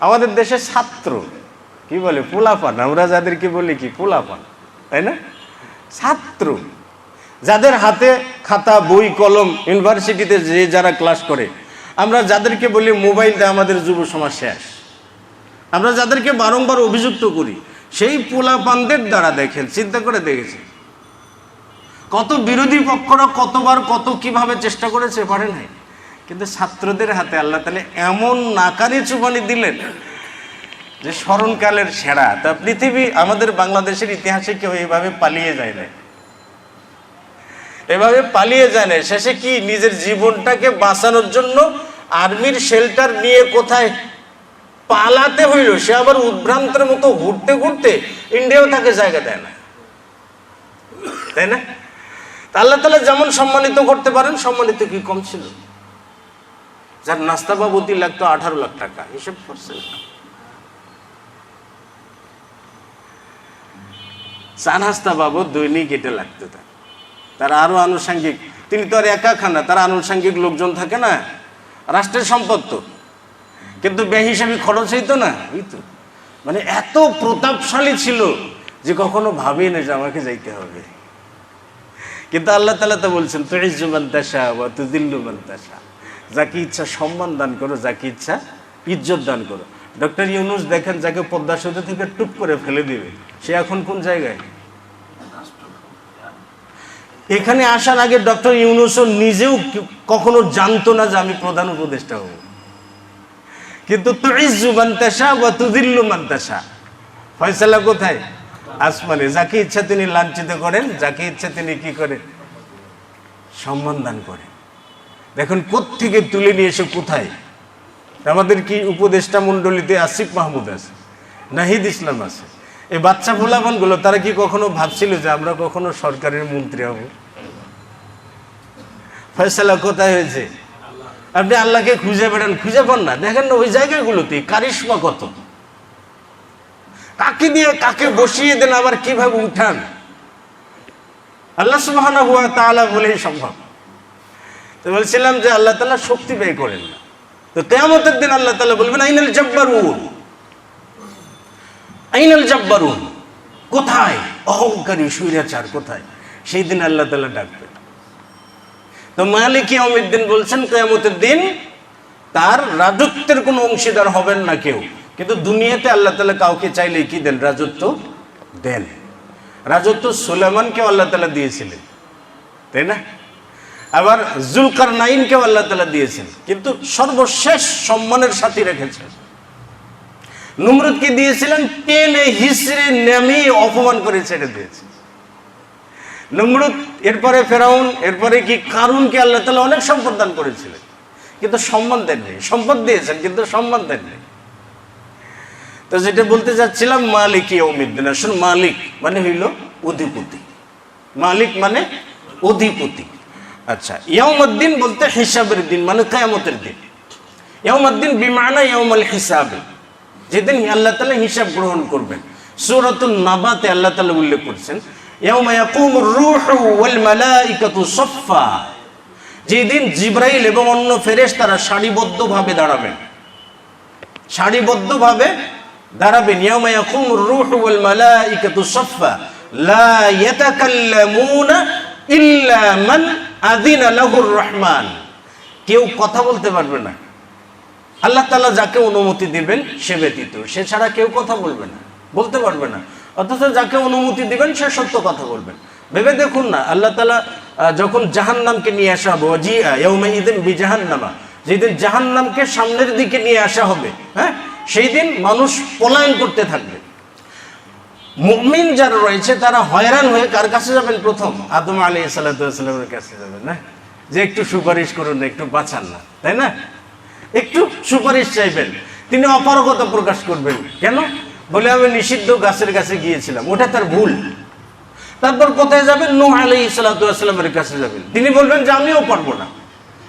আমাদের দেশে ছাত্র। কি বলে? পোলাপান। আমরা যাদেরকে বলি কি? পোলাপান। তাই না? ছাত্র। যাদের হাতে খাতা, বই, কলম, ইউনিভার্সিটিতে যে যারা ক্লাস করে, আমরা যাদেরকে বলি মোবাইল দিয়ে আমাদের যুব সমাজ শেষ। আমরা যাদেরকে বারংবার অভিযুক্ত করি, সেই পোলাপানদের দ্বারা দেখেন, চিন্তা করে দেখেছি কত বিরোধী পক্ষরা কতবার কত কীভাবে চেষ্টা করেছে, পারে নাই? কিন্তু ছাত্রদের হাতে আল্লাহ তালে এমন নাকানি চুবানি দিলেন যে স্মরণকালের সেরা। তা পৃথিবী আমাদের বাংলাদেশের ইতিহাসে কেউ এইভাবে পালিয়ে যায় না এভাবে পালিয়ে যায় না শেষে কি নিজের জীবনটাকে বাঁচানোর জন্য আর্মির শেল্টার নিয়ে কোথায় পালাতে হইল? সে আবার উদ্ভ্রান্তের মতো ঘুরতে ঘুরতে ইন্ডিয়াও তাকে জায়গা দেয় না। তাই না? আল্লাহ তালা যেমন সম্মানিত করতে পারেন, সম্মানিত কি কম ছিল? যার নাস্তা বাবতি লাগতো আঠারো লাখ টাকা হিসেব করছেন চা নাস্তা বাবদ দৈনিক এটা লাগতো তার। তার আরও আনুষঙ্গিক, তিনি তো আর একা খান তার আনুষঙ্গিক লোকজন থাকে না, রাষ্ট্রের সম্পদ তো। কিন্তু বে হিসাবে খরচ হইতো না হইতো মানে এত প্রতাপশালী ছিল যে কখনো ভাবেই না যে আমাকে যাইতে হবে। কিন্তু আল্লাহ তালা তো বলছেন তুইজু মান্তাসা বা তুদিল্লু মান্তাসা যাকে ইচ্ছা সম্মান দান করো, যাকে ইচ্ছা ইজ্জত দান করো। ডক্টর ইউনুস দেখেন, যাকে পদ্মা সেতু থেকে টুপ করে ফেলে দিবে। সে এখন কোন জায়গায়? এখানে আসার আগে ডক্টর ইউনুসও নিজেও কখনো জানতো না যে আমি প্রধান উপদেষ্টা হব। কিন্তু তুইজু মান্তাসা বা তুদিল্লু মান্তাসা ফয়সালা কোথায়? আসমানে। যাকে ইচ্ছা তিনি লাঞ্ছিত করেন, যাকে ইচ্ছা তিনি কি করেন? সম্মান দান করেন। দেখুন, কোত্থেকে তুলে নিয়ে এসে কোথায়? আমাদের কি উপদেষ্টা মণ্ডলীতে আসিফ মাহমুদ আছে? নাহিদ ইসলাম আছে? এই বাচ্চা গুলো তারা কি কখনো ভাবছিল যে আমরা কখনো সরকারের মন্ত্রী হব? ফয়সালা কোথায় হয়েছে? আপনি আল্লাহকে খুঁজে বেড়ান, খুঁজে পান না। দেখেন না, ওই জায়গাগুলোতে কারিশ্মা কত? কাকে দিয়ে কাকে বসিয়ে দেন, আবার কীভাবে উঠান? আল্লাহ সুবহানাহু হুয়া তাআলা বলেই সম্ভব। তো বলছিলাম যে আল্লাহ তাআলা শক্তি ব্যয় করেন না। তো কেয়ামতের দিন আল্লাহ তালা বলবেন, আইনাল জব্বারুন। আইনাল জব্বারুন। কোথায়? অহংকারী, স্বৈরাচার কোথায়? সেই দিন আল্লাহ তাআলা ডাকবেন। তো মালিক ইয়াউমিদ্দিন বলছেন, কেয়ামতের দিন তার রাজত্বের কোনো অংশীদার হবেন না কেউ। কিন্তু দুনিয়াতে আল্লাহ তালা কাউকে চাইলে কি দেন? রাজত্ব দেন। রাজত্ব সুলেমানকেও আল্লাহ তালা দিয়েছিলেন। তাই না? আবার জুলকার নাইনকেও আল্লাহ তালা দিয়েছেন, কিন্তু সর্বশেষ সম্মানের সাথে রেখেছেন। নুমরুদকে দিয়েছিলেন, টেনে হিসড়ে নেমে অপমান করে ছেড়ে দিয়েছে। নমরুদ, এরপরে ফেরাউন, এরপরে কি কারুনকে আল্লাহ তালা অনেক সম্পদ দান করেছিলেন, কিন্তু সম্মান দেননি। সম্পদ দিয়েছেন, কিন্তু সম্মান দেননি। তো যেটা বলতে চাচ্ছিলাম, মালিক ইয়ৌমিদ্দিন আসুন, মালিক মানে হইল অধিপতি। মালিক মানে অধিপতি। আচ্ছা ইয়ৌমদ্দিন বলতে হিসাবের দিন মানে কেয়ামতের দিন। ইয়ৌমদ্দিন বিমানা ইয়ৌমাল হিসাবে। যেদিন আল্লাহ তালা হিসাব গ্রহণ করবেন। সুরতুল নাবাতে আল্লাহ তালা উল্লেখ করছেন যেদিন জিব্রাইল এবং অন্য ফেরেশতারা সারিবদ্ধভাবে দাঁড়াবেন। সারিবদ্ধভাবে দাঁড়াবেন, ইয়াউমা ইয়াকুমুর রূহু ওয়াল লা ইয়াতাকাল্লামুনা ইল্লা মান আযিনা লাহুর রহমান। কেউ কথা বলতে পারবে না। আল্লাহ তাআলা যাকে অনুমতি দিবেন, সে ব্যতীত। সে ছাড়া কেউ কথা বলবে না। বলতে পারবে না। অথচ যাকে অনুমতি দিবেন, সে সত্য কথা বলবেন। ভেবে দেখুন না, আল্লাহ তালা যখন জাহান্নামকে নিয়ে আসা হবে জি ইদিন বি জাহান্নামা যেদিন জাহান্নামকে সামনের দিকে নিয়ে আসা হবে হ্যাঁ? সেই দিন মানুষ পলায়ন করতে থাকবে। মুমিন যারা রয়েছে, তারা হয়রান হয়ে কার কাছে যাবেন প্রথম? আদম আলী সাল্লামের কাছে যাবেন, না? যে একটু সুপারিশ করুন, একটু বাঁচান না, তাই না? একটু সুপারিশ চাইবেন। তিনি অপারগতা প্রকাশ করবেন। কেন? বলে, আমি নিষিদ্ধ গাছের কাছে গিয়েছিলাম। ওটা তার ভুল। তারপর কোথায় যাবেন? নূহ আলী সাল্লামের কাছে যাবেন। তিনি বলবেন যে, আমিও পারব না।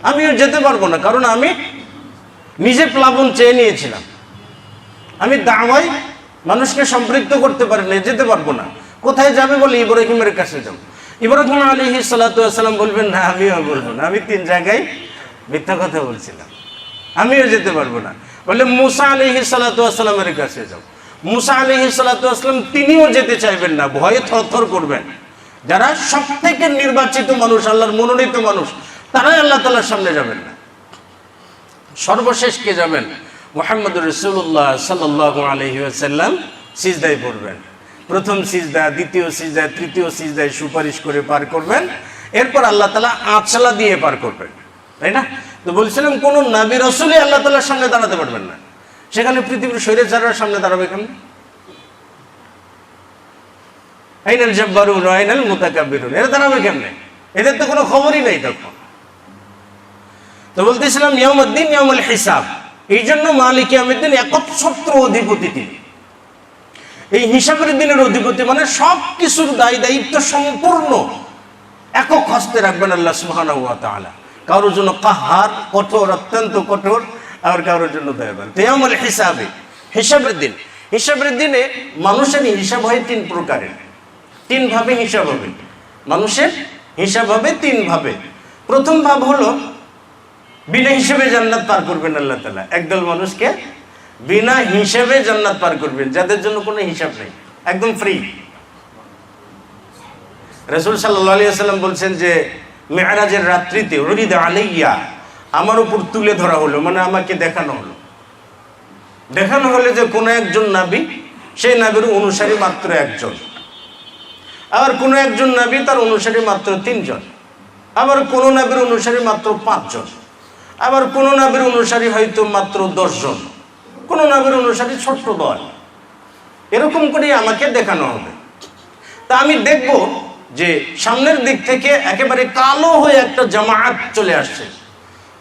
আমিও যেতে পারব না, কারণ আমি নিজে প্লাবন চেয়ে নিয়েছিলাম। আমি দাওয়াই মানুষকে সম্পৃক্ত করতে পারি না, যেতে পারব না। কোথায় যাবে বলে ইব্রাহিমের কাছে যাব? ইব্রাহিম আলী সাল্লাম বলবেন, না, আমিও বলব না। আমি তিন জায়গায় মিথ্যা কথা বলছিলাম। আমিও যেতে পারব না। বলে, মুসা আলিহি সালাতামের কাছে যাও। মুসা আলহি সালাতাম তিনিও যেতে চাইবেন না। ভয়ে থরথর করবেন। যারা সব থেকে নির্বাচিত মানুষ, আল্লাহর মনোনীত মানুষ, তারাই আল্লাহ তালার সামনে যাবেন না। সর্বশেষ কে যাবেন? মোহাম্মদ রসুল্লাহ সাল্লাহ আলহি আসাল্লাম সিজদায় পড়বেন। প্রথম সিজদা, দ্বিতীয় সিজদায় তৃতীয় সিজদায় সুপারিশ করে পার করবেন। এরপর আল্লাহ তালা আঁচলা দিয়ে পার করবেন। তাই না? তো বলছিলাম, কোন নাবি রসুলই আল্লাহ তালার সামনে দাঁড়াতে পারবেন না। সেখানে পৃথিবীর শরীর চারার সামনে দাঁড়াবে কেন আইনাল জব্বারুন আইনাল মুতাকাব্বিরুন। এরা দাঁড়াবে কেমনে? এদের তো কোনো খবরই নেই তখন। তো বলতেছিলাম নিয়মুদ্দিন নিয়মুল হিসাব। এই জন্য মালিক ইয়ামুদ্দিন একচ্ছত্র অধিপতি তিনি। এই হিসাবের দিনের অধিপতি মানে সব কিছুর দায় দায়িত্ব সম্পূর্ণ একক হস্তে রাখবেন আল্লাহ ওয়া কারোর জন্য কাহার, কঠোর, অত্যন্ত কঠোর, আর কারোর জন্য দয়াবান। তেয়ামুল হিসাবে, হিসাবের দিন। হিসাবের দিনে মানুষের হিসাব হয় তিন প্রকারের। তিন ভাবে হিসাব হবে। মানুষের হিসাব হবে তিন ভাবে। প্রথম ভাব হলো বিনা হিসেবে জান্নাত পার করবেন আল্লাহ তালা একদল মানুষকে বিনা হিসেবে জান্নাত পার করবেন, যাদের জন্য কোনো হিসাব নেই, একদম ফ্রি রসুল সাল্লাম বলছেন যে মেয়ারাজের রাত্রিতে হরিদ আলাইয়া, আমার উপর তুলে ধরা হলো মানে আমাকে দেখানো হলো। দেখানো হলো যে কোনো একজন নাবি, সেই নাবির অনুসারী মাত্র একজন। আবার কোনো একজন নাবি তার অনুসারী মাত্র তিনজন। আবার কোনো নাবির অনুসারী মাত্র পাঁচজন। আবার কোনো নাবির অনুসারী হয়তো মাত্র দশজন। কোনো নাবির অনুসারী ছোট্ট দল এরকম করে আমাকে দেখানো হবে। তা আমি দেখব যে সামনের দিক থেকে একেবারে কালো হয়ে একটা জামায়াত চলে আসছে।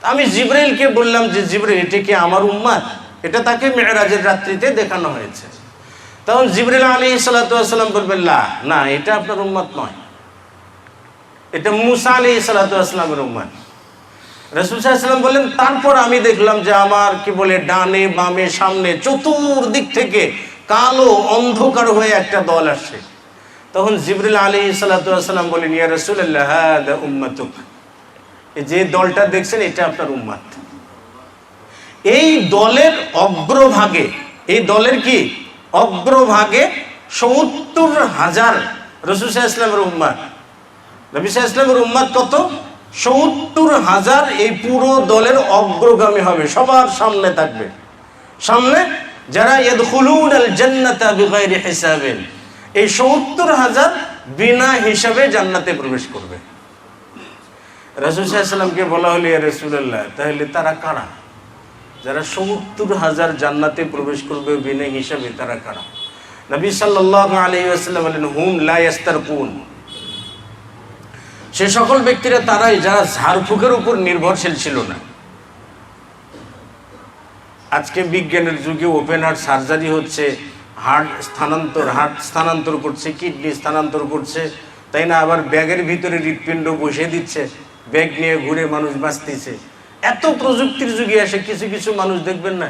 আমি জিব্রাইলকে বললাম যে জিব্রাইল এটা কি আমার উম্মাদ? এটা তাকে মেয়েরাজের রাত্রিতে দেখানো হয়েছে। তখন জিবরিল আলী সাল্লাম বলবেন "লা, না এটা আপনার উম্মাদ নয়। এটা মুসা আলী সাল্লামের উম্মাদ। রসুল সাল্লাম বললেন, তারপর আমি দেখলাম যে আমার কি বলে, ডানে, বামে, সামনে, চতুর্দিক থেকে কালো অন্ধকার হয়ে একটা দল আসছে। তখন জিবরুল আলী সাল্লাম বলেন ইয়া রসুল্লাহ উম্মাতুক। যে দলটা দেখছেন, এটা আপনার উম্মাদ। এই দলের অগ্রভাগে, এই দলের কি? অগ্রভাগে সত্তর হাজার রসুল সাহা ইসলামের উম্মাদ। নবী সাহা ইসলামের উম্মাদ কত? সত্তর হাজার এই পুরো দলের অগ্রগামী হবে, সবার সামনে থাকবে। সামনে যারা আল বিগাইরি এই সত্তর হাজার বিনা হিসাবে জান্নাতে প্রবেশ করবে। রাসূল সাল্লামকে বলা হলো রাসূলুল্লাহ, তাহলে তারা কারা? যারা সত্তর হাজার জান্নাতে প্রবেশ করবে বিনা হিসাবে তারা কারা? নবী আলাইহি ওয়াসাল্লাম বলেন, হুম, লা ইয়াস্তারকুন। সে সকল ব্যক্তিরা তারাই, যারা ঝাড়ফুঁকের উপর নির্ভরশীল ছিল না। আজকে বিজ্ঞানের যুগে ওপেন হার্ট সার্জারি হচ্ছে হার্ট স্থানান্তর হার্ট স্থানান্তর করছে কিডনি স্থানান্তর করছে, তাই না? আবার ব্যাগের ভিতরে হৃৎপিণ্ড বসে দিচ্ছে, ব্যাগ নিয়ে ঘুরে মানুষ বাঁচতেছে। এত প্রযুক্তির যুগে আসে কিছু কিছু মানুষ দেখবেন না,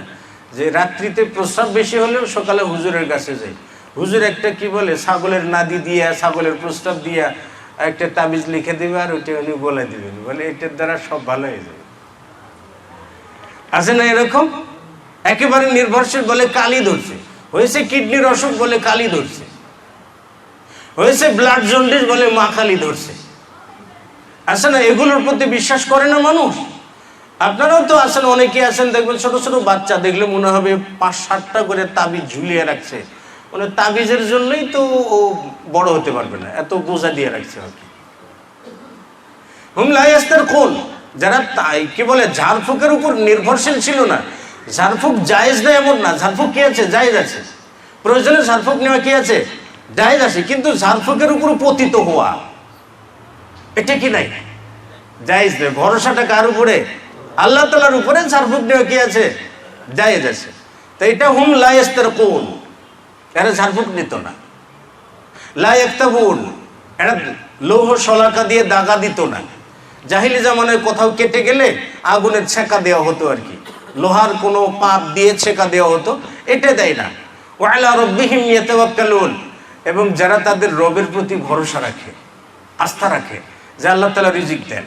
যে রাত্রিতে প্রস্রাব বেশি হলেও সকালে হুজুরের কাছে যায়। হুজুর একটা কি বলে, ছাগলের নাদি দিয়া, ছাগলের প্রস্রাব দিয়া একটা তাবিজ লিখে দেবে আর ওইটা উনি বলে দিবেন। বলে এটার দ্বারা সব ভালো হয়ে যাবে। আছে না এরকম? একেবারে নির্ভরশীল বলে কালি ধরছে। হয়েছে কিডনির অসুখ বলে কালি ধরছে। হয়েছে ব্লাড জন্ডিস বলে মা কালি ধরছে। আছে না এগুলোর প্রতি বিশ্বাস করে না মানুষ? আপনারাও তো আছেন অনেকে আছেন, দেখবেন ছোট ছোট বাচ্চা দেখলে মনে হবে পাঁচ সাতটা করে তাবিজ ঝুলিয়ে রাখছে। মানে তাবিজের জন্যই তো ও বড় হতে পারবে না, এত বোঝা দিয়ে রাখছে আর কি। হুমলাইয়াস্তার কোন যারা তাই কি বলে, ঝাড়ফুকের উপর নির্ভরশীল ছিল না। ঝাড়ফুক জায়েজ না এমন না, ঝাড়ফুক কি আছে? জায়েজ আছে। প্রয়োজনে ঝাড়ফুক নেওয়া কি আছে? জায়েজ আছে, কিন্তু ঝাড়ফুকের উপর পতিত হওয়া, এটা কি নাই? জায়েজ নেই ভরসাটা কার উপরে? আল্লাহ তালার উপরে ঝাড়ফুক নেওয়া কি আছে? জায়েজ আছে। তো এটা হুম লাইস্তার কোন এরা ঝাড়ফুক নিত না। লাই একটা লাইকতাবুন এরা লৌহ শলাকা দিয়ে দাগা দিত না। জাহিলি জামানের কোথাও কেটে গেলে আগুনের ছেঁকা দেওয়া হতো আর কি। লোহার কোনো পাপ দিয়ে ছেঁকা দেওয়া হতো, এটা দেয় না। ওয়ালা রব্বিহিম ইয়াতাওয়াক্কালুন, এবং যারা তাদের রবের প্রতি ভরসা রাখে, আস্থা রাখে, যে আল্লাহ তালা রিজিক দেন।